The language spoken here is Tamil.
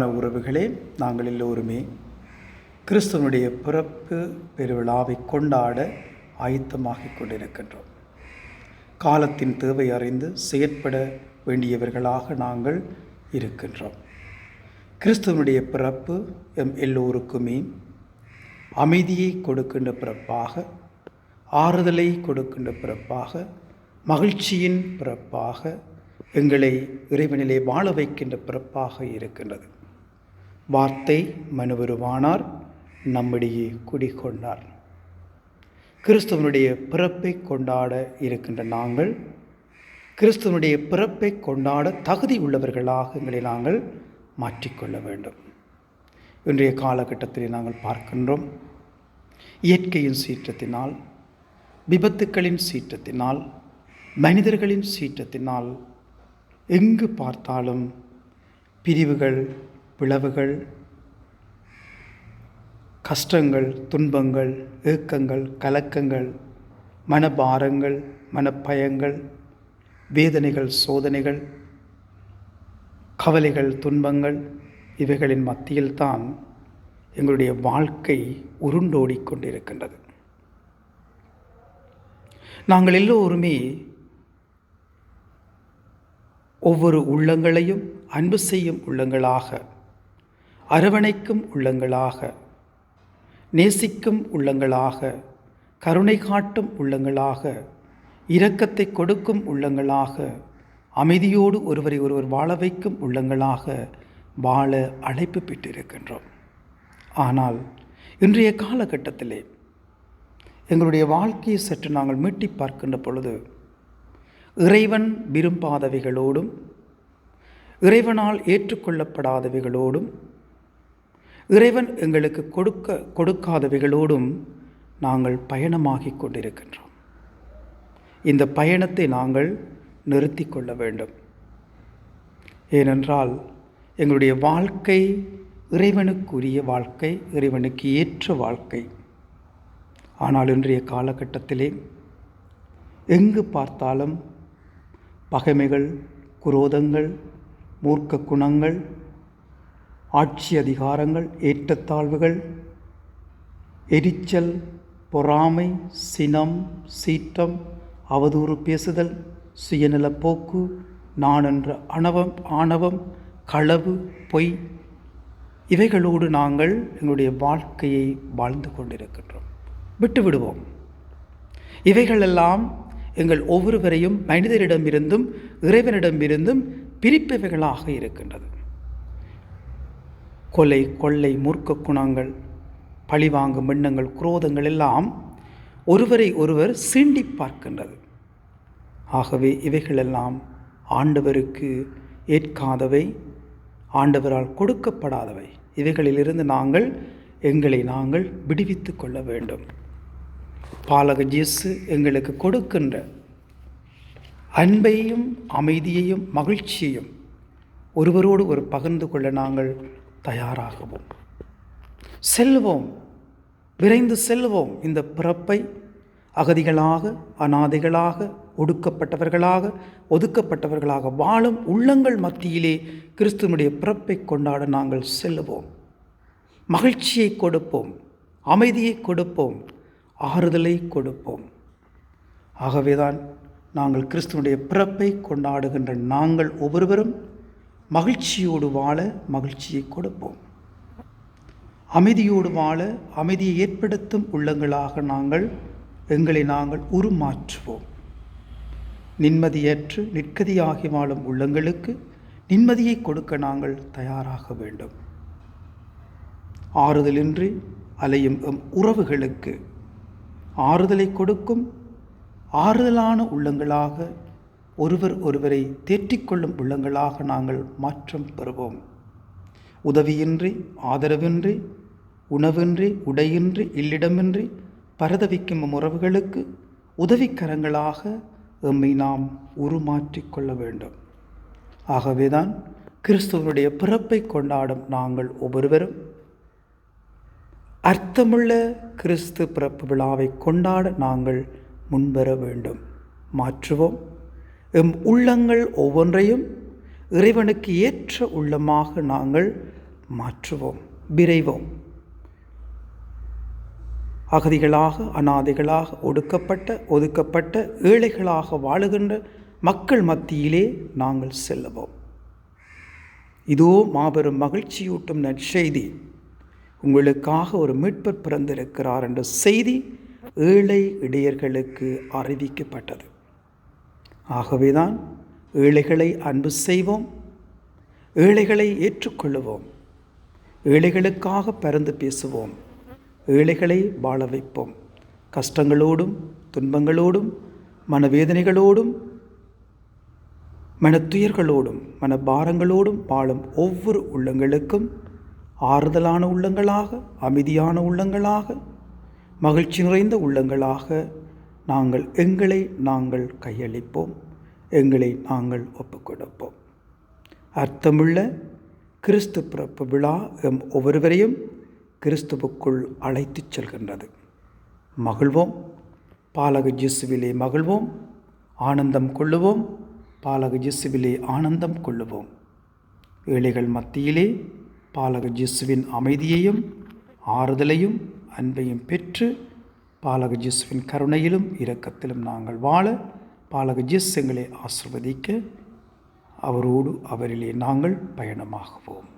உறவுகளே நாங்கள் எல்லோருமே கிறிஸ்துவனுடைய பிறப்பு பெருவிழாவை கொண்டாட ஆயத்தமாகிக் கொண்டிருக்கின்றோம். காலத்தின் தேவை அறிந்து செயற்பட வேண்டியவர்களாக நாங்கள் இருக்கின்றோம். கிறிஸ்துவனுடைய பிறப்பு எம் எல்லோருக்குமே அமைதியை கொடுக்கின்ற பிறப்பாக ஆறுதலை கொடுக்கின்ற பிறப்பாக மகிழ்ச்சியின் பிறப்பாக எங்களை இறைவனிலே வாழ வைக்கின்ற பிறப்பாக இருக்கின்றது. வார்த்தை மனுவருவானார் நம்மிடையே குடிகொண்டார். கிறிஸ்துவனுடைய பிறப்பை கொண்டாட இருக்கின்ற நாங்கள் கிறிஸ்துவனுடைய பிறப்பை கொண்டாட தகுதி உள்ளவர்களாக எங்களை நாங்கள் மாற்றிக்கொள்ள வேண்டும். இன்றைய காலகட்டத்தில் நாங்கள் பார்க்கின்றோம் இயற்கையின் சீற்றத்தினால் விபத்துக்களின் சீற்றத்தினால் மனிதர்களின் சீற்றத்தினால் எங்கு பார்த்தாலும் பிரிவுகள் பிளவுகள் கஷ்டங்கள் துன்பங்கள் ஏக்கங்கள் கலக்கங்கள் மனபாரங்கள் மனப்பயங்கள் வேதனைகள் சோதனைகள் கவலைகள் துன்பங்கள் இவைகளின் மத்தியில்தான் எங்களுடைய வாழ்க்கை உருண்டோடி கொண்டிருக்கின்றது. நாங்கள் எல்லோருமே ஒவ்வொரு உள்ளங்களையும் அன்பு செய்யும் உள்ளங்களாக அரவணைக்கும் உள்ளங்களாக நேசிக்கும் உள்ளங்களாக கருணை காட்டும் உள்ளங்களாக இரக்கத்தை கொடுக்கும் உள்ளங்களாக அமைதியோடு ஒருவரை ஒருவர் வாழ வைக்கும் உள்ளங்களாக வாழ அழைப்பு பெற்றிருக்கின்றோம். ஆனால் இன்றைய காலகட்டத்திலே எங்களுடைய வாழ்க்கையை சற்று நாங்கள் மீட்டி பார்க்கின்ற பொழுது இறைவன் விரும்பாதவைகளோடும் இறைவனால் ஏற்றுக்கொள்ளப்படாதவைகளோடும் இறைவன் எங்களுக்கு கொடுக்க கொடுக்காதவைகளோடும் நாங்கள் பயணமாகிக் கொண்டிருக்கின்றோம். இந்த பயணத்தை நாங்கள் நிறுத்தி கொள்ள வேண்டும். ஏனென்றால் எங்களுடைய வாழ்க்கை இறைவனுக்குரிய வாழ்க்கை இறைவனுக்கு ஏற்ற வாழ்க்கை. ஆனால் இன்றைய காலகட்டத்திலே எங்கு பார்த்தாலும் பகைமைகள் குரோதங்கள் மூர்க்க குணங்கள் ஆட்சி அதிகாரங்கள் ஏற்றத்தாழ்வுகள் எரிச்சல் பொறாமை சினம் சீற்றம் அவதூறு பேசுதல் சுயநலப்போக்கு நான் என்ற அணவம் ஆணவம் களவு பொய் இவைகளோடு நாங்கள் எங்களுடைய வாழ்க்கையை வாழ்ந்து கொண்டிருக்கின்றோம். விட்டு விடுவோம். இவைகளெல்லாம் எங்கள் ஒவ்வொருவரையும் மனிதரிடமிருந்தும் இறைவனிடமிருந்தும் பிரிப்பவைகளாக இருக்கின்றது. கொலை கொள்ளை மூர்க்க குணங்கள் பழிவாங்கும் எண்ணங்கள் குரோதங்கள் எல்லாம் ஒருவரை ஒருவர் சீண்டி பார்க்கின்றது. ஆகவே இவைகளெல்லாம் ஆண்டவருக்கு ஏற்காதவை ஆண்டவரால் கொடுக்கப்படாதவை. இவைகளிலிருந்து நாங்கள் எங்களை நாங்கள் விடுவித்து கொள்ள வேண்டும். பாலக ஜேசு எங்களுக்கு கொடுக்கின்ற அன்பையும் அமைதியையும் மகிழ்ச்சியையும் ஒருவரோடு ஒரு பகிர்ந்து கொள்ள நாங்கள் தயாராகவும். செல்வோம் விரைந்து செல்வோம் இந்த பிறப்பை அகதிகளாக அனாதைகளாக ஒடுக்கப்பட்டவர்களாக ஒதுக்கப்பட்டவர்களாக வாழும் உள்ளங்கள் மத்தியிலே கிறிஸ்துவனுடைய பிறப்பை கொண்டாட நாங்கள் செல்லுவோம் மகிழ்ச்சியை கொடுப்போம் அமைதியை கொடுப்போம் ஆறுதலை கொடுப்போம். ஆகவேதான் நாங்கள் கிறிஸ்துவனுடைய பிறப்பை கொண்டாடுகின்ற நாங்கள் ஒவ்வொருவரும் மகிழ்ச்சியோடு வாழ மகிழ்ச்சியை கொடுப்போம். அமைதியோடு வாழ அமைதியை ஏற்படுத்தும் உள்ளங்களாக நாங்கள் எங்களை நாங்கள் உருமாற்றுவோம். நிம்மதியற்று நிற்கதியாகி வாழும் உள்ளங்களுக்கு நிம்மதியை கொடுக்க நாங்கள் தயாராக வேண்டும். ஆறுதலின்றி அலையும் எம் உறவுகளுக்கு ஆறுதலை கொடுக்கும் ஆறுதலான உள்ளங்களாக ஒருவர் ஒருவரை தேற்றிக்கொள்ளும் உள்ளங்களாக நாங்கள் மாற்றம் பெறுவோம். உதவியின்றி ஆதரவின்றி உணவின்றி உடையின்றி இல்லிடமின்றி பரதவிக்கும் உறவுகளுக்கு உதவிக்கரங்களாக எம்மை நாம் உருமாற்றிக் கொள்ள வேண்டும். ஆகவேதான் கிறிஸ்துவனுடைய பிறப்பை கொண்டாடும் நாங்கள் ஒவ்வொருவரும் அர்த்தமுள்ள கிறிஸ்து பிறப்பு விழாவை கொண்டாட நாங்கள் முன்வர வேண்டும். மாற்றுவோம். எம் உள்ளங்கள் ஒவ்வொன்றையும் இறைவனுக்கு ஏற்ற உள்ளமாக நாங்கள் மாற்றுவோம் விரைவோம். அகதிகளாக அனாதைகளாக ஒடுக்கப்பட்ட ஒதுக்கப்பட்ட ஏழைகளாக வாழுகின்ற மக்கள் மத்தியிலே நாங்கள் செல்லுவோம். இதோ மாபெரும் மகிழ்ச்சியூட்டும் நற்செய்தி. உங்களுக்காக ஒரு மீட்பர் பிறந்திருக்கிறார் என்ற செய்தி ஏழை இடையர்களுக்கு அறிவிக்கப்பட்டது. ஆகவேதான் ஏழைகளை அன்பு செய்வோம் ஏழைகளை ஏற்றுக்கொள்ளுவோம் ஏழைகளுக்காக பறந்து பேசுவோம் ஏழைகளை வாழ வைப்போம். கஷ்டங்களோடும் துன்பங்களோடும் மனவேதனைகளோடும் மனத்துயர்களோடும் மனபாரங்களோடும் வாழும் ஒவ்வொரு உள்ளங்களுக்கும் ஆறுதலான உள்ளங்களாக அமைதியான உள்ளங்களாக மகிழ்ச்சி நிறைந்த உள்ளங்களாக நாங்கள் எங்களை நாங்கள் கையளிப்போம். எங்களை நாங்கள் ஒப்புக்கொடுப்போம். அர்த்தமுள்ள கிறிஸ்து பிறப்பு விழா எம் ஒவ்வொருவரையும் கிறிஸ்துவுக்குள் அழைத்துச் செல்கின்றது. மகிழ்வோம். பாலக ஜிசுவிலே மகிழ்வோம். ஆனந்தம் கொள்ளுவோம். பாலக ஜிசுவிலே ஆனந்தம் கொள்ளுவோம். ஏழைகள் மத்தியிலே பாலக ஜிசுவின் அமைதியையும் ஆறுதலையும் அன்பையும் பெற்று பாலக ஜிஸ்வின் கருணையிலும் இரக்கத்திலும் நாங்கள் வாழ பாலக ஜிஸ் எங்களை ஆசிர்வதிக்க. அவரோடு அவரிலே நாங்கள் பயணமாகுவோம்.